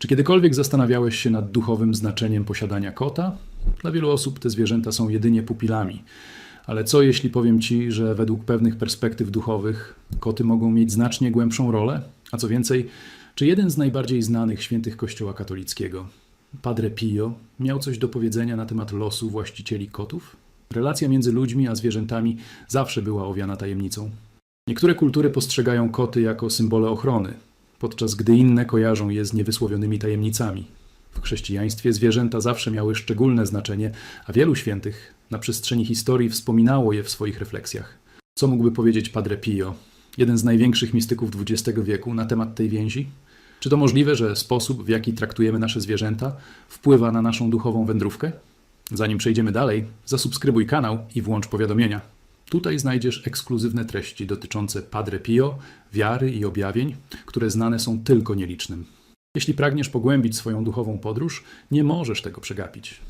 Czy kiedykolwiek zastanawiałeś się nad duchowym znaczeniem posiadania kota? Dla wielu osób te zwierzęta są jedynie pupilami. Ale co jeśli powiem ci, że według pewnych perspektyw duchowych koty mogą mieć znacznie głębszą rolę? A co więcej, czy jeden z najbardziej znanych świętych Kościoła katolickiego, Padre Pio, miał coś do powiedzenia na temat losu właścicieli kotów? Relacja między ludźmi a zwierzętami zawsze była owiana tajemnicą. Niektóre kultury postrzegają koty jako symbole ochrony, podczas gdy inne kojarzą je z niewysłowionymi tajemnicami. W chrześcijaństwie zwierzęta zawsze miały szczególne znaczenie, a wielu świętych na przestrzeni historii wspominało je w swoich refleksjach. Co mógłby powiedzieć Padre Pio, jeden z największych mistyków XX wieku, na temat tej więzi? Czy to możliwe, że sposób, w jaki traktujemy nasze zwierzęta, wpływa na naszą duchową wędrówkę? Zanim przejdziemy dalej, zasubskrybuj kanał i włącz powiadomienia. Tutaj znajdziesz ekskluzywne treści dotyczące Padre Pio, wiary i objawień, które znane są tylko nielicznym. Jeśli pragniesz pogłębić swoją duchową podróż, nie możesz tego przegapić.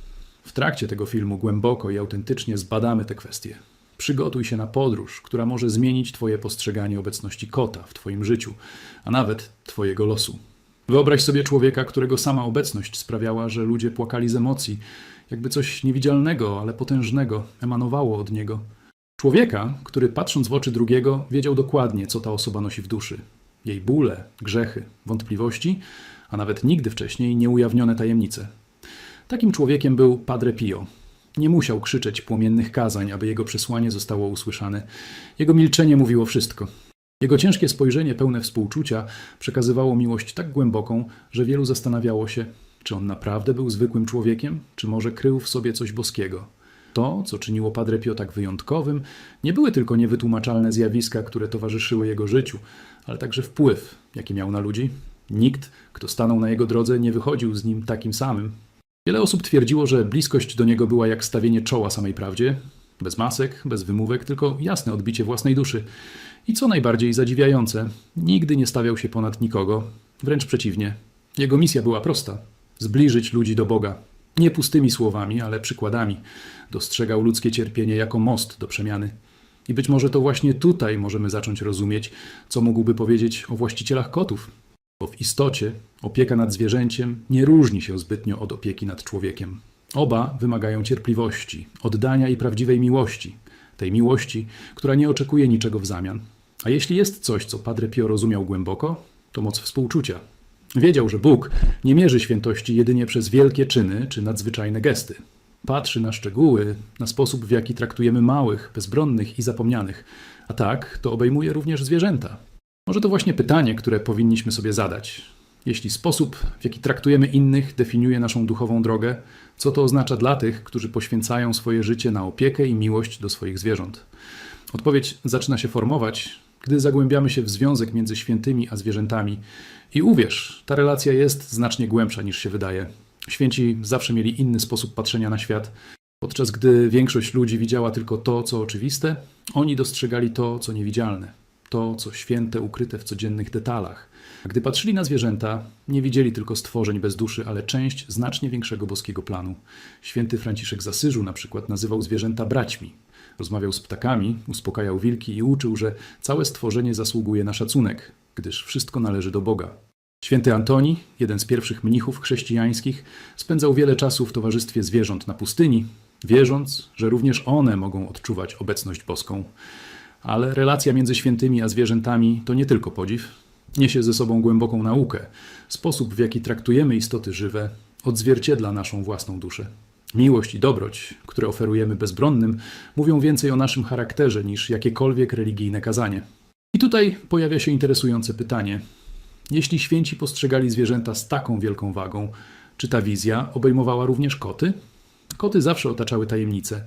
W trakcie tego filmu głęboko i autentycznie zbadamy te kwestie. Przygotuj się na podróż, która może zmienić Twoje postrzeganie obecności kota w Twoim życiu, a nawet Twojego losu. Wyobraź sobie człowieka, którego sama obecność sprawiała, że ludzie płakali z emocji, jakby coś niewidzialnego, ale potężnego emanowało od niego. Człowieka, który patrząc w oczy drugiego, wiedział dokładnie, co ta osoba nosi w duszy. Jej bóle, grzechy, wątpliwości, a nawet nigdy wcześniej nieujawnione tajemnice. Takim człowiekiem był Padre Pio. Nie musiał krzyczeć płomiennych kazań, aby jego przesłanie zostało usłyszane. Jego milczenie mówiło wszystko. Jego ciężkie spojrzenie pełne współczucia przekazywało miłość tak głęboką, że wielu zastanawiało się, czy on naprawdę był zwykłym człowiekiem, czy może krył w sobie coś boskiego. To, co czyniło Padre Pio tak wyjątkowym, nie były tylko niewytłumaczalne zjawiska, które towarzyszyły jego życiu, ale także wpływ, jaki miał na ludzi. Nikt, kto stanął na jego drodze, nie wychodził z nim takim samym. Wiele osób twierdziło, że bliskość do niego była jak stawienie czoła samej prawdzie, bez masek, bez wymówek, tylko jasne odbicie własnej duszy. I co najbardziej zadziwiające, nigdy nie stawiał się ponad nikogo, wręcz przeciwnie. Jego misja była prosta: zbliżyć ludzi do Boga. Nie pustymi słowami, ale przykładami. Dostrzegał ludzkie cierpienie jako most do przemiany. I być może to właśnie tutaj możemy zacząć rozumieć, co mógłby powiedzieć o właścicielach kotów. Bo w istocie opieka nad zwierzęciem nie różni się zbytnio od opieki nad człowiekiem. Oba wymagają cierpliwości, oddania i prawdziwej miłości. Tej miłości, która nie oczekuje niczego w zamian. A jeśli jest coś, co Padre Pio rozumiał głęboko, to moc współczucia. Wiedział, że Bóg nie mierzy świętości jedynie przez wielkie czyny czy nadzwyczajne gesty. Patrzy na szczegóły, na sposób, w jaki traktujemy małych, bezbronnych i zapomnianych. A tak, to obejmuje również zwierzęta. Może to właśnie pytanie, które powinniśmy sobie zadać. Jeśli sposób, w jaki traktujemy innych, definiuje naszą duchową drogę, co to oznacza dla tych, którzy poświęcają swoje życie na opiekę i miłość do swoich zwierząt? Odpowiedź zaczyna się formować, gdy zagłębiamy się w związek między świętymi a zwierzętami. I uwierz, ta relacja jest znacznie głębsza niż się wydaje. Święci zawsze mieli inny sposób patrzenia na świat. Podczas gdy większość ludzi widziała tylko to, co oczywiste, oni dostrzegali to, co niewidzialne, to, co święte, ukryte w codziennych detalach. A gdy patrzyli na zwierzęta, nie widzieli tylko stworzeń bez duszy, ale część znacznie większego boskiego planu. Święty Franciszek z Asyżu na przykład nazywał zwierzęta braćmi. Rozmawiał z ptakami, uspokajał wilki i uczył, że całe stworzenie zasługuje na szacunek, gdyż wszystko należy do Boga. Święty Antoni, jeden z pierwszych mnichów chrześcijańskich, spędzał wiele czasu w towarzystwie zwierząt na pustyni, wierząc, że również one mogą odczuwać obecność boską. Ale relacja między świętymi a zwierzętami to nie tylko podziw, niesie ze sobą głęboką naukę. Sposób, w jaki traktujemy istoty żywe, odzwierciedla naszą własną duszę. Miłość i dobroć, które oferujemy bezbronnym, mówią więcej o naszym charakterze niż jakiekolwiek religijne kazanie. I tutaj pojawia się interesujące pytanie. Jeśli święci postrzegali zwierzęta z taką wielką wagą, czy ta wizja obejmowała również koty? Koty zawsze otaczały tajemnice.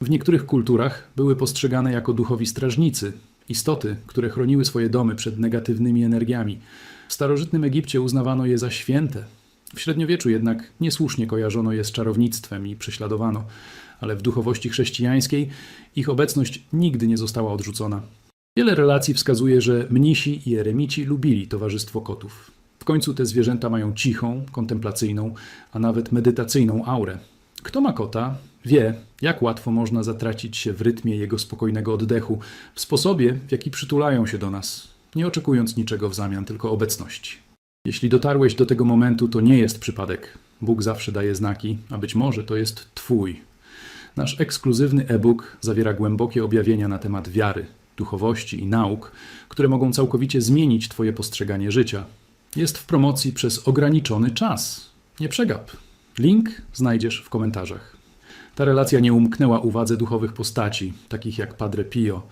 W niektórych kulturach były postrzegane jako duchowi strażnicy, istoty, które chroniły swoje domy przed negatywnymi energiami. W starożytnym Egipcie uznawano je za święte. W średniowieczu jednak niesłusznie kojarzono je z czarownictwem i prześladowano, ale w duchowości chrześcijańskiej ich obecność nigdy nie została odrzucona. Wiele relacji wskazuje, że mnisi i eremici lubili towarzystwo kotów. W końcu te zwierzęta mają cichą, kontemplacyjną, a nawet medytacyjną aurę. Kto ma kota, wie, jak łatwo można zatracić się w rytmie jego spokojnego oddechu, w sposobie, w jaki przytulają się do nas, nie oczekując niczego w zamian, tylko obecności. Jeśli dotarłeś do tego momentu, to nie jest przypadek. Bóg zawsze daje znaki, a być może to jest Twój. Nasz ekskluzywny e-book zawiera głębokie objawienia na temat wiary, duchowości i nauk, które mogą całkowicie zmienić Twoje postrzeganie życia. Jest w promocji przez ograniczony czas. Nie przegap. Link znajdziesz w komentarzach. Ta relacja nie umknęła uwadze duchowych postaci, takich jak Padre Pio.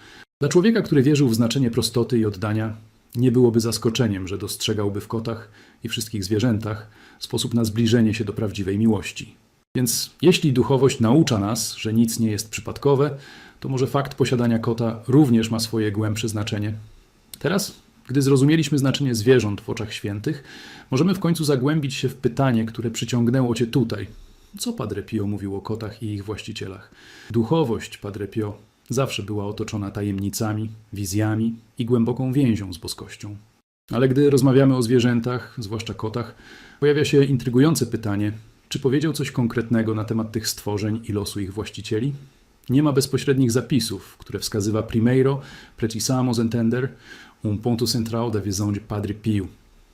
Dla człowieka, który wierzył w znaczenie prostoty i oddania, nie byłoby zaskoczeniem, że dostrzegałby w kotach i wszystkich zwierzętach sposób na zbliżenie się do prawdziwej miłości. Więc jeśli duchowość naucza nas, że nic nie jest przypadkowe, to może fakt posiadania kota również ma swoje głębsze znaczenie. Teraz, gdy zrozumieliśmy znaczenie zwierząt w oczach świętych, możemy w końcu zagłębić się w pytanie, które przyciągnęło Cię tutaj. Co Padre Pio mówił o kotach i ich właścicielach? Duchowość Padre Pio zawsze była otoczona tajemnicami, wizjami i głęboką więzią z boskością. Ale gdy rozmawiamy o zwierzętach, zwłaszcza kotach, pojawia się intrygujące pytanie, czy powiedział coś konkretnego na temat tych stworzeń i losu ich właścicieli? Nie ma bezpośrednich zapisów, które wskazywa primeiro precisamos entender um ponto central da visão de Padre Pio.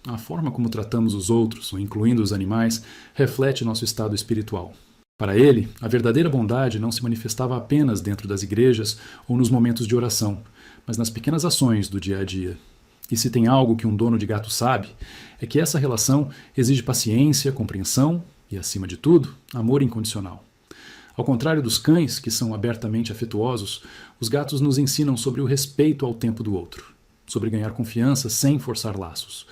A forma como tratamos os outros, incluindo os animais, reflete nosso estado espiritual. Para ele, a verdadeira bondade não se manifestava apenas dentro das igrejas ou nos momentos de oração, mas nas pequenas ações do dia a dia. E se tem algo que um dono de gato sabe, é que essa relação exige paciência, compreensão e, acima de tudo, amor incondicional. Ao contrário dos cães, que são abertamente afetuosos, os gatos nos ensinam sobre o respeito ao tempo do outro, sobre ganhar confiança sem forçar laços.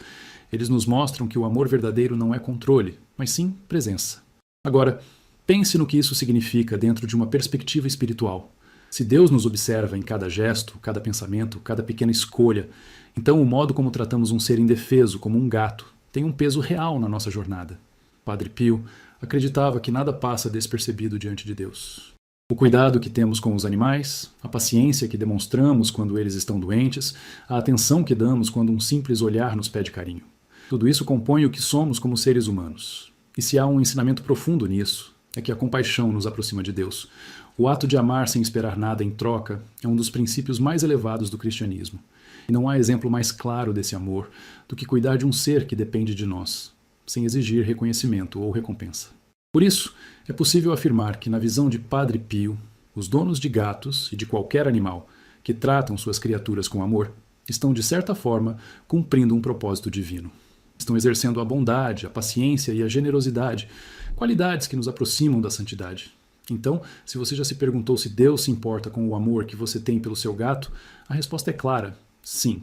Eles nos mostram que o amor verdadeiro não é controle, mas sim presença. Agora, pense no que isso significa dentro de uma perspectiva espiritual. Se Deus nos observa em cada gesto, cada pensamento, cada pequena escolha, então o modo como tratamos um ser indefeso, como um gato, tem um peso real na nossa jornada. Padre Pio acreditava que nada passa despercebido diante de Deus. O cuidado que temos com os animais, a paciência que demonstramos quando eles estão doentes, a atenção que damos quando um simples olhar nos pede carinho. Tudo isso compõe o que somos como seres humanos. E se há um ensinamento profundo nisso, é que a compaixão nos aproxima de Deus. O ato de amar sem esperar nada em troca é um dos princípios mais elevados do cristianismo. E não há exemplo mais claro desse amor do que cuidar de um ser que depende de nós, sem exigir reconhecimento ou recompensa. Por isso, é possível afirmar que, na visão de Padre Pio, os donos de gatos e de qualquer animal que tratam suas criaturas com amor estão, de certa forma, cumprindo um propósito divino. Estão exercendo a bondade, a paciência e a generosidade, qualidades que nos aproximam da santidade. Então, se você já se perguntou se Deus se importa com o amor que você tem pelo seu gato, a resposta é clara: sim.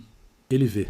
Ele vê,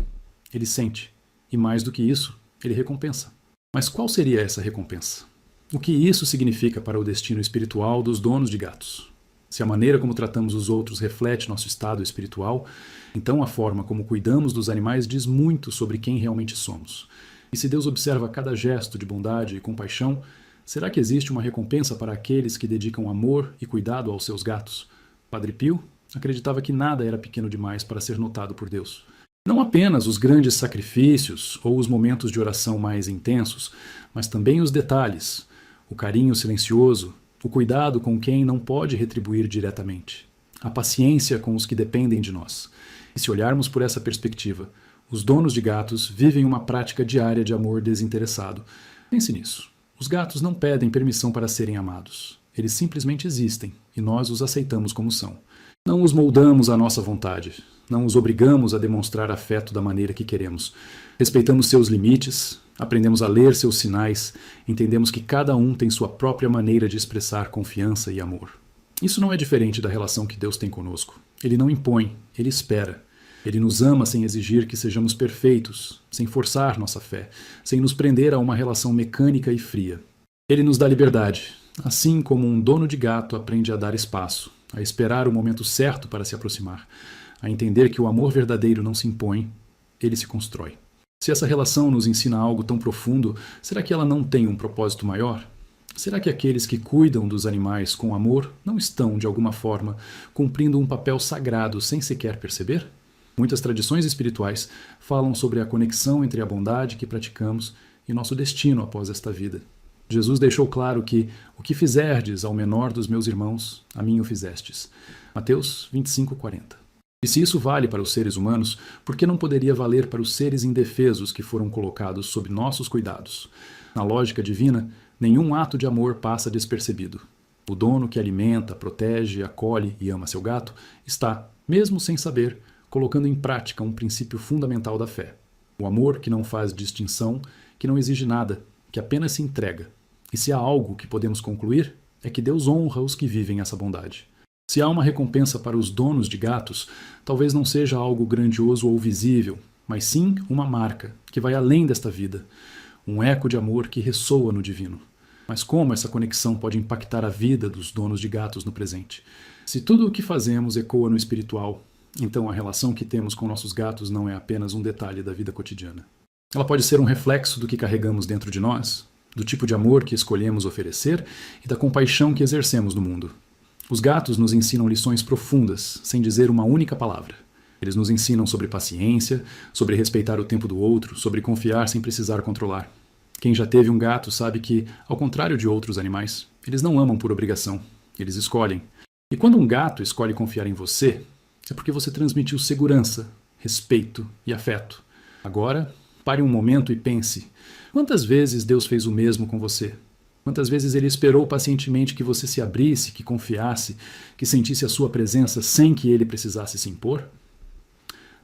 ele sente, e mais do que isso, ele recompensa. Mas qual seria essa recompensa? O que isso significa para o destino espiritual dos donos de gatos? Se a maneira como tratamos os outros reflete nosso estado espiritual, então a forma como cuidamos dos animais diz muito sobre quem realmente somos. E se Deus observa cada gesto de bondade e compaixão, será que existe uma recompensa para aqueles que dedicam amor e cuidado aos seus gatos? Padre Pio acreditava que nada era pequeno demais para ser notado por Deus. Não apenas os grandes sacrifícios ou os momentos de oração mais intensos, mas também os detalhes, o carinho silencioso, o cuidado com quem não pode retribuir diretamente, a paciência com os que dependem de nós. E se olharmos por essa perspectiva, os donos de gatos vivem uma prática diária de amor desinteressado. Pense nisso. Os gatos não pedem permissão para serem amados. Eles simplesmente existem e nós os aceitamos como são. Não os moldamos à nossa vontade, não os obrigamos a demonstrar afeto da maneira que queremos. Respeitamos seus limites, aprendemos a ler seus sinais, entendemos que cada um tem sua própria maneira de expressar confiança e amor. Isso não é diferente da relação que Deus tem conosco. Ele não impõe, ele espera. Ele nos ama sem exigir que sejamos perfeitos, sem forçar nossa fé, sem nos prender a uma relação mecânica e fria. Ele nos dá liberdade, assim como um dono de gato aprende a dar espaço, a esperar o momento certo para se aproximar a entender que o amor verdadeiro não se impõe, ele se constrói. Se essa relação nos ensina algo tão profundo, será que ela não tem um propósito maior? Será que aqueles que cuidam dos animais com amor não estão, de alguma forma, cumprindo um papel sagrado sem sequer perceber? Muitas tradições espirituais falam sobre a conexão entre a bondade que praticamos e nosso destino após esta vida. Jesus deixou claro que o que fizerdes ao menor dos meus irmãos, a mim o fizestes. Mateus 25, 40. E se isso vale para os seres humanos, por que não poderia valer para os seres indefesos que foram colocados sob nossos cuidados? Na lógica divina, nenhum ato de amor passa despercebido. O dono que alimenta, protege, acolhe e ama seu gato está, mesmo sem saber, colocando em prática um princípio fundamental da fé. O amor que não faz distinção, que não exige nada, que apenas se entrega. E se há algo que podemos concluir, é que Deus honra os que vivem essa bondade. Se há uma recompensa para os donos de gatos, talvez não seja algo grandioso ou visível, mas sim uma marca que vai além desta vida, um eco de amor que ressoa no divino. Mas como essa conexão pode impactar a vida dos donos de gatos no presente? Se tudo o que fazemos ecoa no espiritual, então a relação que temos com nossos gatos não é apenas um detalhe da vida cotidiana. Ela pode ser um reflexo do que carregamos dentro de nós, do tipo de amor que escolhemos oferecer e da compaixão que exercemos no mundo. Os gatos nos ensinam lições profundas, sem dizer uma única palavra. Eles nos ensinam sobre paciência, sobre respeitar o tempo do outro, sobre confiar sem precisar controlar. Quem já teve um gato sabe que, ao contrário de outros animais, eles não amam por obrigação, eles escolhem. E quando um gato escolhe confiar em você, é porque você transmitiu segurança, respeito e afeto. Agora, pare um momento e pense: quantas vezes Deus fez o mesmo com você? Quantas vezes ele esperou pacientemente que você se abrisse, que confiasse, que sentisse a sua presença sem que ele precisasse se impor?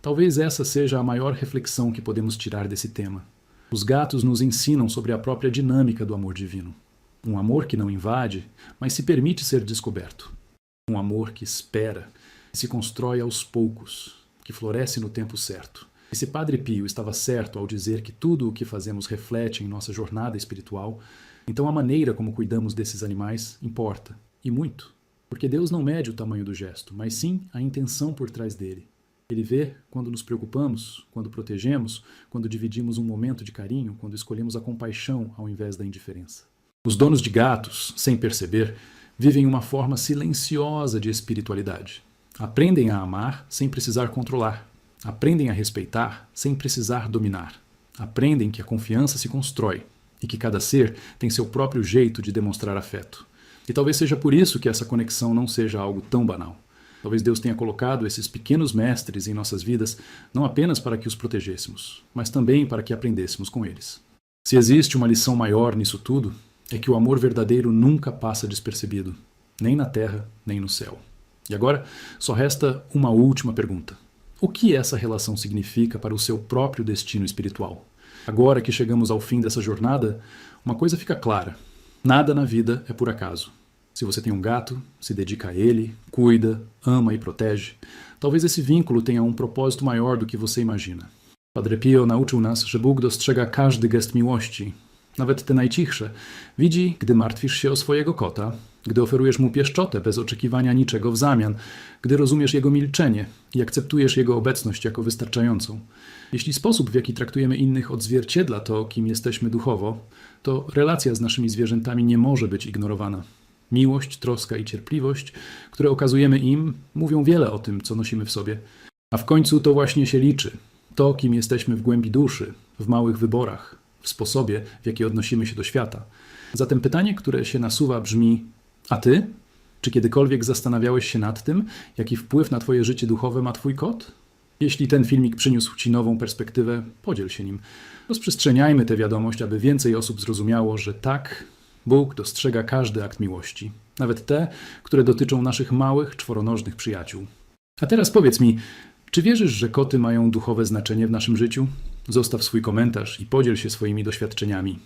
Talvez essa seja a maior reflexão que podemos tirar desse tema. Os gatos nos ensinam sobre a própria dinâmica do amor divino. Um amor que não invade, mas se permite ser descoberto. Um amor que espera e se constrói aos poucos, que floresce no tempo certo. E se Padre Pio estava certo ao dizer que tudo o que fazemos reflete em nossa jornada espiritual, então a maneira como cuidamos desses animais importa, e muito. Porque Deus não mede o tamanho do gesto, mas sim a intenção por trás dele. Ele vê quando nos preocupamos, quando protegemos, quando dividimos um momento de carinho, quando escolhemos a compaixão ao invés da indiferença. Os donos de gatos, sem perceber, vivem uma forma silenciosa de espiritualidade. Aprendem a amar sem precisar controlar. Aprendem a respeitar sem precisar dominar. Aprendem que a confiança se constrói e que cada ser tem seu próprio jeito de demonstrar afeto. E talvez seja por isso que essa conexão não seja algo tão banal. Talvez Deus tenha colocado esses pequenos mestres em nossas vidas não apenas para que os protegêssemos, mas também para que aprendêssemos com eles. Se existe uma lição maior nisso tudo, é que o amor verdadeiro nunca passa despercebido, nem na terra, nem no céu. E agora, só resta uma última pergunta. O que essa relação significa para o seu próprio destino espiritual? Agora que chegamos ao fim dessa jornada, uma coisa fica clara: nada na vida é por acaso. Se você tem um gato, se dedica a ele, cuida, ama e protege, talvez esse vínculo tenha um propósito maior do que você imagina. Padre Pio nauczył nas, że Bóg dostrzega każdy gest miłości, nawet te najcichsze. Widzi, gdy martwisz się o swojego kota, gdy oferujesz mu pieszczotę bez oczekiwania niczego w zamian, gdy rozumiesz jego milczenie i akceptujesz jego obecność jako wystarczającą. Jeśli sposób, w jaki traktujemy innych, odzwierciedla to, kim jesteśmy duchowo, to relacja z naszymi zwierzętami nie może być ignorowana. Miłość, troska i cierpliwość, które okazujemy im, mówią wiele o tym, co nosimy w sobie. A w końcu to właśnie się liczy. To, kim jesteśmy w głębi duszy, w małych wyborach, w sposobie, w jaki odnosimy się do świata. Zatem pytanie, które się nasuwa, brzmi: A ty? Czy kiedykolwiek zastanawiałeś się nad tym, jaki wpływ na Twoje życie duchowe ma Twój kot? Jeśli ten filmik przyniósł Ci nową perspektywę, podziel się nim. Rozprzestrzeniajmy tę wiadomość, aby więcej osób zrozumiało, że tak, Bóg dostrzega każdy akt miłości, nawet te, które dotyczą naszych małych, czworonożnych przyjaciół. A teraz powiedz mi, czy wierzysz, że koty mają duchowe znaczenie w naszym życiu? Zostaw swój komentarz i podziel się swoimi doświadczeniami.